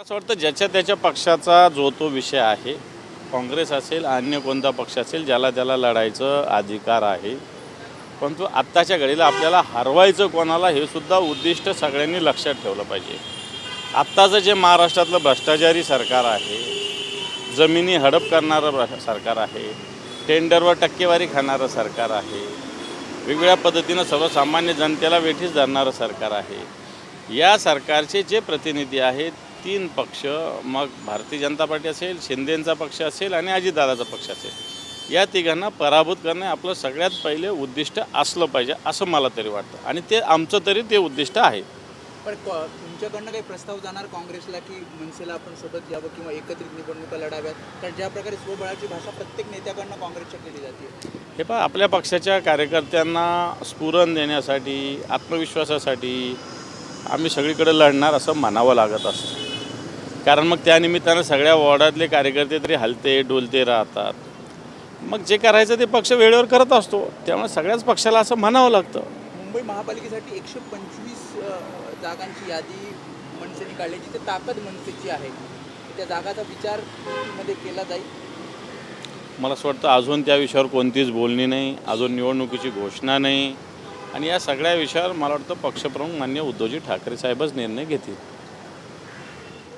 असं वाटतं ज्याच्या त्याच्या पक्षाचा जो तो विषय आहे काँग्रेस असेल अन्य कोणता पक्ष असेल ज्याला त्याला लढायचं अधिकार आहे. परंतु आत्ताच्या घडीला आपल्याला हरवायचं कोणाला हे सुद्धा उद्दिष्ट सगळ्यांनी लक्षात ठेवलं पाहिजे. आत्ताचं जे महाराष्ट्रातलं भ्रष्टाचारी सरकार आहे जमिनी हडप करणारं सरकार आहे टेंडरवर टक्केवारी खाणारं सरकार आहे वेगवेगळ्या पद्धतीनं सर्वसामान्य जनतेला वेठीस धरणारं सरकार आहे या सरकारचे जे प्रतिनिधी आहेत तीन पक्ष मग भारतीय जनता पार्टी असेल शिंदेंचा पक्ष असेल आणि अजितदादाचा पक्ष असेल. या तिघांना पराभूत करणे आपलं सगळ्यात पहिले उद्दिष्ट असलं पाहिजे असं मला तरी वाटतं. आणि ते आमचं तरी ते उद्दिष्ट आहे. पण तुमच्याकडनं काही प्रस्ताव जाणार काँग्रेसला की मनसेला आपण सोबत यावं किंवा एकत्रित निवडणुका लढाव्यात? कारण ज्या प्रकारे स्वबळाची भाषा प्रत्येक नेत्याकडनं काँग्रेसच्या केली जाते. हे पहा आपल्या पक्षाच्या कार्यकर्त्यांना स्फुरण देण्यासाठी आत्मविश्वासासाठी आम्ही सगळीकडे लढणार असं म्हणावं लागत असतं. कारण मग त्यानिमित्तानं सगळ्या वॉर्डातले कार्यकर्ते तरी हलते डोलते राहतात. मग जे करायचं ते पक्ष वेळेवर करत असतो. त्यामुळे सगळ्याच पक्षाला असं म्हणावं लागतं. मुंबई महापालिकेसाठी एकशे पंचवीस जागांची यादी मनसेने काढली. जिथे ताकद मनसेची आहे त्या जागाचा विचारमध्ये केला जाईल? मला असं वाटतं अजून त्या विषयावर कोणतीच बोलणी नाही अजून निवडणुकीची घोषणा नाही. आणि या सगळ्या विषयावर मला वाटतं पक्षप्रमुख मान्य उद्धवजी ठाकरे साहेबच निर्णय घेतील.